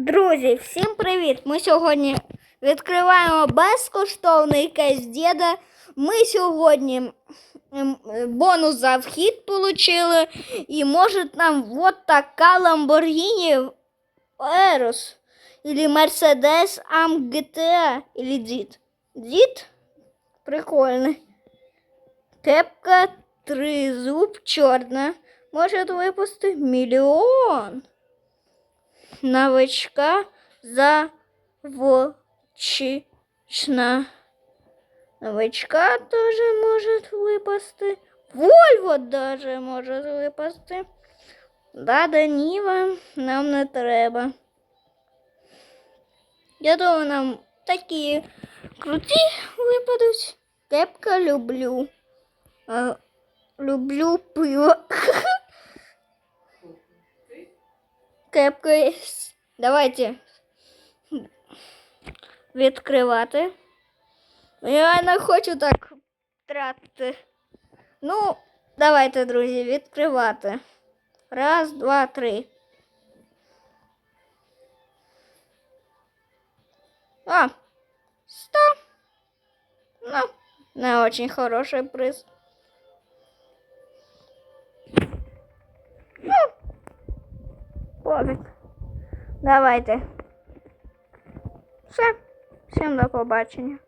Друзі, всім привіт! Ми сьогодні відкриваємо безкоштовний кейс діда. Ми сьогодні е, бонус за вхід отримали. І може нам вот така Lamborghini Eros или Mercedes Am GTA или Дід. Дід? Прикольний. Кепка тризуб чорна. Може випустити мільйон новичка завочечна. Новичка тоже может выпасти. Вольво даже может випасти. Да, да, Ніва нам не треба. Я думаю, нам такі круті випадуть. Кепка люблю. А, люблю пиво. Кепка є. Давайте відкривати. Я не хочу так тратити. Ну, давайте, друзі, відкривати. Раз, два, три. А, сто. Ну, не очень хороший приз. Пофіг. Давайте. Все. Всім до побачення.